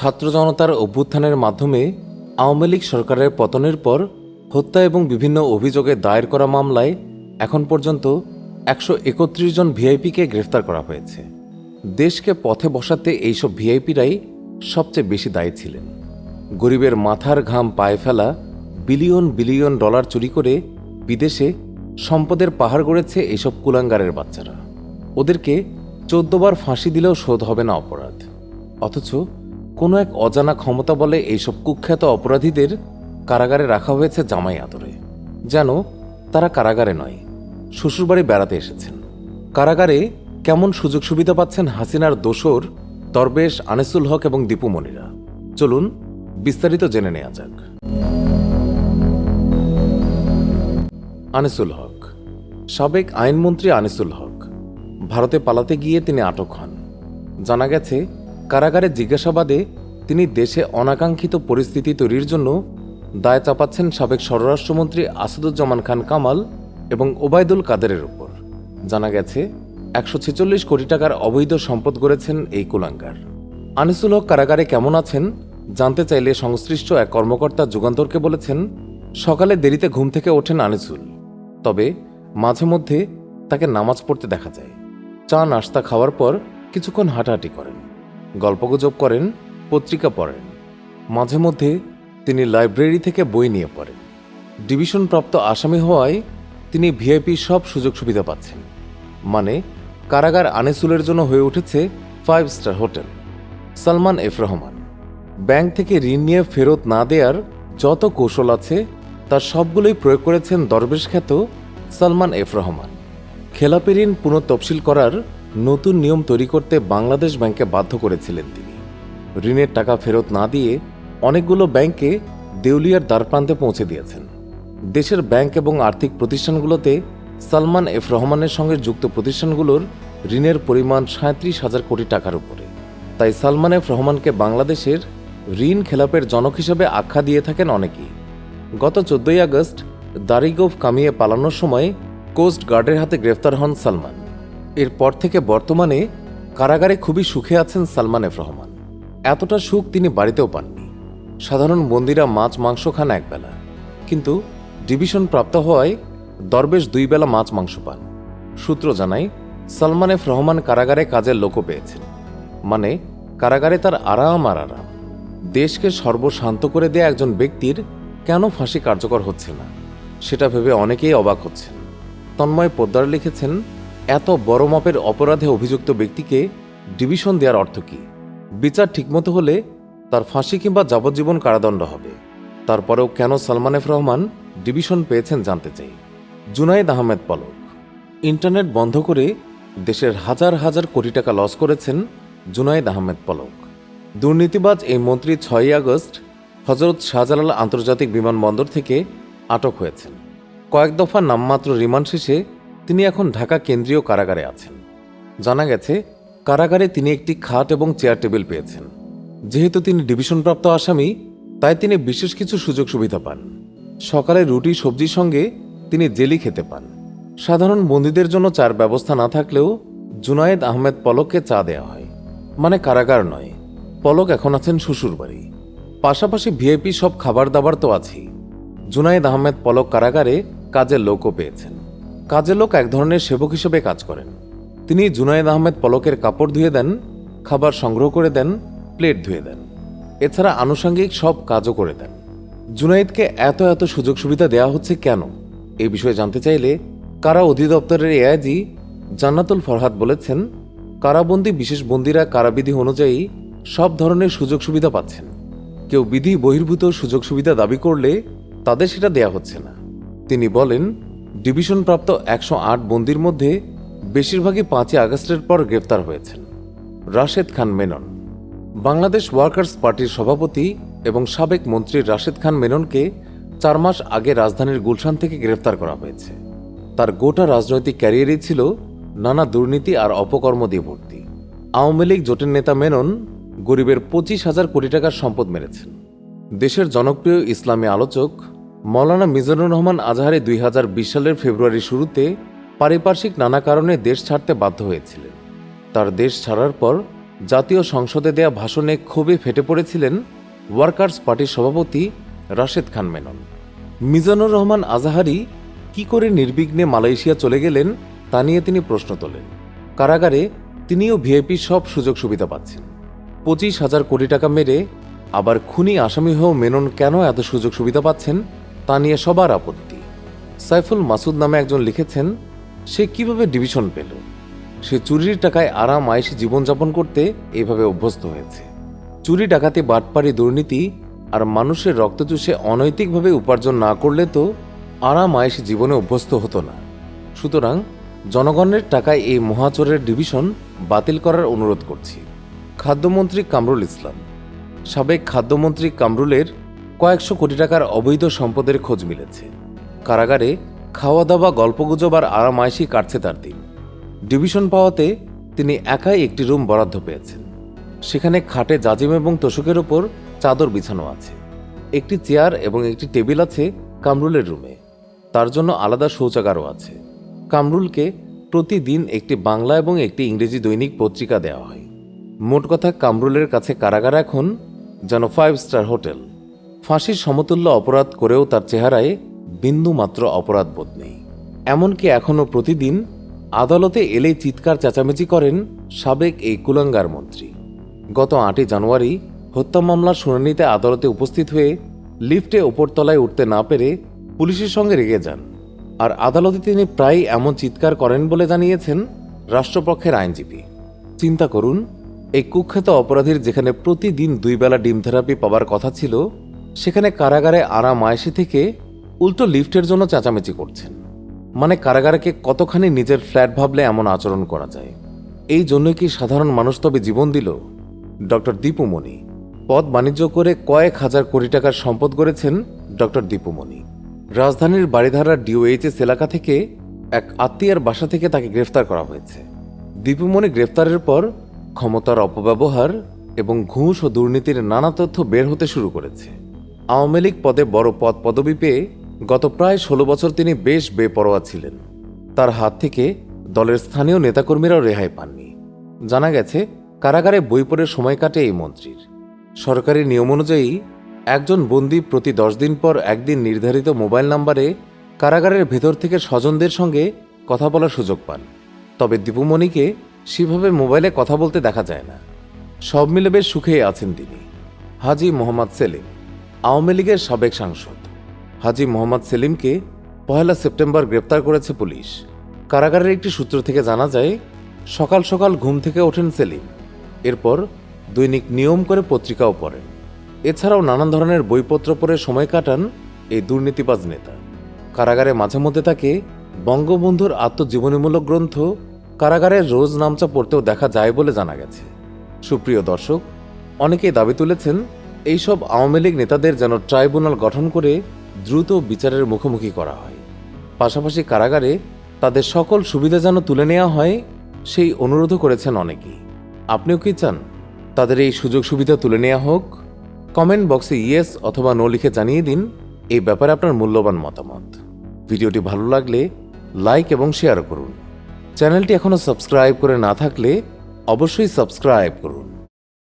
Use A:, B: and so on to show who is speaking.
A: ছাত্র জনতার অভ্যুত্থানের মাধ্যমে আওয়ামী লীগ সরকারের পতনের পর হত্যা এবং বিভিন্ন অভিযোগে দায়ের করা মামলায় এখন পর্যন্ত একশো একত্রিশ জন ভিআইপিকে গ্রেফতার করা হয়েছে। দেশকে পথে বসাতে এইসব ভিআইপিরাই সবচেয়ে বেশি দায়ী ছিলেন। গরিবের মাথার ঘাম পায়ে ফেলা বিলিয়ন বিলিয়ন ডলার চুরি করে বিদেশে সম্পদের পাহাড় গড়েছে এইসব কুলাঙ্গারের বাচ্চারা। ওদেরকে চোদ্দবার ফাঁসি দিলেও শোধ হবে না অপরাধ। অথচ কোনো এক অজানা ক্ষমতা বলে এইসব কুখ্যাত অপরাধীদের কারাগারে রাখা হয়েছে জামাই আদরে। যেন তারা কারাগারে নয়, শ্বশুরবাড়ি বেড়াতে এসেছেন। কারাগারে কেমন সুযোগ সুবিধা পাচ্ছেন হাসিনার দোসর দরবেশ আনিসুল হক এবং দীপুমণিরা চলুন বিস্তারিত জেনে নেওয়া যাক। আনিসুল হক, সাবেক আইনমন্ত্রী আনিসুল হক, ভারতে পালাতে গিয়ে তিনি আটক হন। জানা গেছে, কারাগারে জিজ্ঞাসাবাদে তিনি দেশে অনাকাঙ্ক্ষিত পরিস্থিতি তৈরির জন্য দায় চাপাচ্ছেন সাবেক স্বরাষ্ট্রমন্ত্রী আসাদুজ্জামান খান কামাল এবং ওবায়দুল কাদেরের উপর। জানা গেছে, একশো ছেচল্লিশ কোটি টাকার অবৈধ সম্পদ গড়েছেন এই কুলাঙ্গার। আনিসুল হক কারাগারে কেমন আছেন জানতে চাইলে সংশ্লিষ্ট এক কর্মকর্তা যুগান্তরকে বলেছেন, সকালে দেরিতে ঘুম থেকে ওঠেন আনিসুল। তবে মাঝে মধ্যে তাকে নামাজ পড়তে দেখা যায়। চা নাস্তা খাওয়ার পর কিছুক্ষণ হাঁটাহাঁটি করেন। গল্পগুজব করেন পত্রিকা পড়েন। মাঝে মধ্যে তিনি লাইব্রেরি থেকে বই নিয়ে পড়েন। ডিভিশনপ্রাপ্ত আসামি হওয়ায় তিনি ভিআইপি সব সুযোগ সুবিধা পাচ্ছেন। মানে কারাগার আনিসুলের জন্য হয়ে উঠেছে five star hotel. Salman F Rahman. Bank থেকে ঋণ নিয়ে ফেরত না দেওয়ার যত কৌশল আছে, তার সবগুলোই প্রয়োগ করেছেন দরবেশ খ্যাত সালমান এফ রহমান। খেলাপি ঋণ পুনঃতফসিল করার নতুন নিয়ম তৈরি করতে বাংলাদেশ ব্যাংকে বাধ্য করেছিলেন তিনি। ঋণের টাকা ফেরত না দিয়ে অনেকগুলো ব্যাংকে দেউলিয়ার দ্বারপ্রান্তে পৌঁছে দিয়েছেন। দেশের ব্যাংক এবং আর্থিক প্রতিষ্ঠানগুলোতে সালমান এফ রহমানের সঙ্গে যুক্ত প্রতিষ্ঠানগুলোর ঋণের পরিমাণ সাঁত্রিশ হাজার কোটি টাকার উপরে। তাই সালমান এফ রহমানকে বাংলাদেশের ঋণ খেলাপের জনক হিসেবে আখ্যা দিয়ে থাকেন অনেকেই। গত চোদ্দই আগস্ট দারিগোভ কামিয়ে পালানোর সময় কোস্ট গার্ডের হাতে গ্রেফতার হন সালমান। এরপর থেকে বর্তমানে কারাগারে খুবই সুখে আছেন সালমান এফ রহমান। এতটা সুখ তিনি বাড়িতেও পাননি সাধারণ বন্দিরা মাছ মাংস খান একবেলা। কিন্তু ডিভিশন প্রাপ্ত হওয়ায় দরবেশ দুই বেলা মাছ মাংস পান। সূত্র জানায়, সালমান এফ রহমান কারাগারে কাজের লোকও পেয়েছেন। মানে কারাগারে তার আরাম আর আরাম। দেশকে সর্বশান্ত করে দেয়া একজন ব্যক্তির কেন ফাঁসি কার্যকর হচ্ছে না, সেটা ভেবে অনেকেই অবাক হচ্ছেন। তন্ময় পোদ্দার লিখেছেন, এত বড় মাপের অপরাধে অভিযুক্ত ব্যক্তিকে ডিভিশন দেওয়ার অর্থ কী? বিচার ঠিকমতো হলে তার ফাঁসি কিংবা যাবজ্জীবন কারাদণ্ড হবে। তারপরেও কেন সালমান এফ রহমান ডিভিশন পেয়েছেন জানতে চাই। জুনাইদ আহমেদ পলক। ইন্টারনেট বন্ধ করে দেশের হাজার হাজার কোটি টাকা লস করেছেন জুনাইদ আহমেদ পলক। দুর্নীতিবাজ এই মন্ত্রী ছয়ই আগস্ট হজরত শাহজালাল আন্তর্জাতিক বিমানবন্দর থেকে আটক হয়েছেন। কয়েক দফা নামমাত্র রিমান্ড শেষে তিনি এখন ঢাকা কেন্দ্রীয় কারাগারে আছেন। জানা গেছে কারাগারে তিনি একটি খাট এবং চেয়ার টেবিল পেয়েছেন। যেহেতু তিনি ডিভিশনপ্রাপ্ত আসামি, তাই তিনি বিশেষ কিছু সুযোগ সুবিধা পান। সকালে রুটি, সবজির সঙ্গে তিনি জেলি খেতে পান। সাধারণ বন্দীদের জন্য চার ব্যবস্থা না থাকলেও জুনায়েদ আহমেদ পলককে চা দেওয়া হয়। মানে কারাগার নয়, পলক এখন আছেন শ্বশুরবাড়ি পাশাপাশি ভিআইপি সব খাবার দাবার তো আছেই। জুনায়েদ আহমেদ পলক কারাগারে কাজের লোকও পেয়েছেন। কাজের লোক এক ধরনের সেবক হিসেবে কাজ করেন। তিনি জুনায়েদ আহমেদ পলকের কাপড় ধুয়ে দেন, খাবার সংগ্রহ করে দেন, প্লেট ধুয়ে দেন। এছাড়া আনুষঙ্গিক সব কাজও করে দেন। জুনাইদকে এত এত সুযোগ সুবিধা দেওয়া হচ্ছে কেন? এ বিষয়ে জানতে চাইলে কারা অধিদপ্তরের এআইজি জান্নাতুল ফরহাদ বলেছেন, কারাবন্দী বিশেষ বন্দীরা কারাবিধি অনুযায়ী সব ধরনের সুযোগ সুবিধা পাচ্ছেন। কেউ বিধি বহির্ভূত সুযোগ সুবিধা দাবি করলে তাদের সেটা দেয়া হচ্ছে না। তিনি বলেন, ডিভিশনপ্রাপ্ত একশো আট বন্দির মধ্যে বেশিরভাগই পাঁচই আগস্টের পর গ্রেফতার হয়েছেন। রাশেদ খান মেনন। বাংলাদেশ ওয়ার্কার্স পার্টির সভাপতি এবং সাবেক মন্ত্রী রাশেদ খান মেননকে চার মাস আগে রাজধানীর গুলশান থেকে গ্রেফতার করা হয়েছে। তার গোটা রাজনৈতিক ক্যারিয়ারই ছিল নানা দুর্নীতি আর অপকর্ম দিয়ে ভর্তি। আওয়ামী লীগ জোটের নেতা মেনন গরিবের পঁচিশ হাজার কোটি টাকার সম্পদ মেরেছেন। দেশের জনপ্রিয় ইসলামী আলোচক মৌলানা মিজানুর রহমান আজহারে দুই হাজার বিশ সালের ফেব্রুয়ারি শুরুতে পারিপার্শ্বিক নানা কারণে দেশ ছাড়তে বাধ্য হয়েছিলেন। তার দেশ ছাড়ার পর জাতীয় সংসদে দেয়া ভাষণে ক্ষোভে ফেটে পড়েছিলেন ওয়ার্কার্স পার্টির সভাপতি রাশেদ খান মেনন। মিজানুর রহমান আজাহারি কি করে নির্বিঘ্নে মালয়েশিয়া চলে গেলেন তা নিয়ে তিনি প্রশ্ন তোলেন। কারাগারে তিনিও ভিআইপি সব সুযোগ সুবিধা পাচ্ছেন। পঁচিশ হাজার কোটি টাকা মেরে আবার খুনি আসামি হয়েও মেনন কেন এত সুযোগ সুবিধা পাচ্ছেন তা নিয়ে সবার আপত্তি। সাইফুল মাসুদ নামে একজন লিখেছেন সে কীভাবে ডিভিশন পেল? সে চুরির টাকায় আরাম আয়েসে জীবনযাপন করতে এভাবে অভ্যস্ত হয়েছে। চুরি, ডাকাতি, বাটপাড়ি, দুর্নীতি আর মানুষের রক্ত চুষে অনৈতিকভাবে উপার্জন না করলে তো আরাম আয়েসে জীবনে অভ্যস্ত হতো না। সুতরাং জনগণের টাকায় এই মহাচোরের ডিভিশন বাতিল করার অনুরোধ করছি। খাদ্যমন্ত্রী কামরুল ইসলাম। সাবেক খাদ্যমন্ত্রী কামরুলের কয়েকশো কোটি টাকার অবৈধ সম্পদের খোঁজ মিলেছে। কারাগারে খাওয়া দাওয়া গল্পগুজব আর আরামায়েশি কাটছে তার দিন। ডিভিশন পাওয়াতে তিনি একাই একটি রুম বরাদ্দ পেয়েছেন। সেখানে খাটে জাজিম এবং তোষকের ওপর চাদর বিছানো আছে। একটি চেয়ার এবং একটি টেবিল আছে কামরুলের রুমে। তার জন্য আলাদা শৌচাগারও আছে। কামরুলকে প্রতিদিন একটি বাংলা এবং একটি ইংরেজি দৈনিক পত্রিকা দেওয়া হয়। মোট কথা, কামরুলের কাছে কারাগার এখন যেন ফাইভ স্টার হোটেল। ফাঁসির সমতুল্য অপরাধ করেও তার চেহারায় বিন্দু মাত্র অপরাধ বোধ নেই। এমনকি এখনও প্রতিদিন আদালতে এলেই চিৎকার চেঁচামেচি করেন সাবেক এই কুলাঙ্গার মন্ত্রী। গত আটই জানুয়ারি হত্যা মামলার শুনানিতে আদালতে উপস্থিত হয়ে লিফটে ওপরতলায় উঠতে না পেরে পুলিশের সঙ্গে রেগে যান। আর আদালতে তিনি প্রায়ই এমন চিৎকার করেন বলে জানিয়েছেন রাষ্ট্রপক্ষের আইনজীবী। চিন্তা করুন, এই কুখ্যাত অপরাধীর যেখানে প্রতিদিন দুই বেলা ডিম থেরাপি পাওয়ার কথা ছিল, সেখানে কারাগারে আরাম আয়েসি থেকে উল্টো লিফটের জন্য চেঁচামেচি করছেন। মানে কারাগারকে কতখানি নিজের ফ্ল্যাট ভাবলে এমন আচরণ করা যায়? এই জন্যই কি সাধারণ মানুষ তবে জীবন দিল? ডক্টর দীপুমণি পদ বাণিজ্য করে কয়েক হাজার কোটি টাকার সম্পদ গড়েছেন ডক্টর দীপুমণি রাজধানীর বাড়িধারার ডিওএইচএস এলাকা থেকে এক আত্মীয়ার বাসা থেকে তাকে গ্রেফতার করা হয়েছে। দীপুমণি গ্রেফতারের পর ক্ষমতার অপব্যবহার এবং ঘুষ ও দুর্নীতির নানা তথ্য বের হতে শুরু করেছে। আওয়ামী লীগ পদে বড় পদ পদবি পেয়ে গত প্রায় ষোলো বছর তিনি বেশ বেপরোয়া ছিলেন। তার হাত থেকে দলের স্থানীয় নেতাকর্মীরাও রেহাই পাননি। জানা গেছে, কারাগারে বই পড়ে সময় কাটে এই মন্ত্রীর। সরকারি নিয়ম অনুযায়ী, একজন বন্দি প্রতি দশ দিন পর একদিন নির্ধারিত মোবাইল নাম্বারে কারাগারের ভেতর থেকে স্বজনদের সঙ্গে কথা বলার সুযোগ পান। তবে দীপুমণিকে সেভাবে মোবাইলে কথা বলতে দেখা যায় না। সব মিলে বেশ সুখেই আছেন তিনি। হাজি মোহাম্মদ সেলিম, আওয়ামী লীগের সাবেক সাংসদ। হাজি মোহাম্মদ সেলিমকে পহেলা সেপ্টেম্বর গ্রেপ্তার করেছে পুলিশ। কারাগারের একটি সূত্র থেকে জানা যায়, সকাল সকাল ঘুম থেকে ওঠেন সেলিম। এরপর দৈনিক নিয়ম করে পত্রিকাও পড়েন। এছাড়াও নানান ধরনের বইপত্র পড়ে সময় কাটান এই দুর্নীতিবাজ নেতা। কারাগারে মাঝে মধ্যে তাকে বঙ্গবন্ধুর আত্মজীবনীমূলক গ্রন্থ কারাগারের রোজ নামচা পড়তেও দেখা যায় বলে জানা গেছে। সুপ্রিয় দর্শক, অনেকেই দাবি তুলেছেন, এইসব আওয়ামী লীগ নেতাদের যেন ট্রাইব্যুনাল গঠন করে দ্রুত বিচারের মুখোমুখি করা হয়। পাশাপাশি কারাগারে তাদের সকল সুবিধা যেন তুলে নেওয়া হয়, সেই অনুরোধও করেছেন অনেকেই। আপনিও কি চান তাদের এই সুযোগ সুবিধা তুলে নেওয়া হোক? কমেন্ট বক্সে ইয়েস অথবা নো লিখে জানিয়ে দিন এই ব্যাপারে আপনার মূল্যবান মতামত। ভিডিওটি ভালো লাগলে লাইক এবং শেয়ার করুন। চ্যানেলটি এখনও সাবস্ক্রাইব করে না থাকলে অবশ্যই সাবস্ক্রাইব করুন।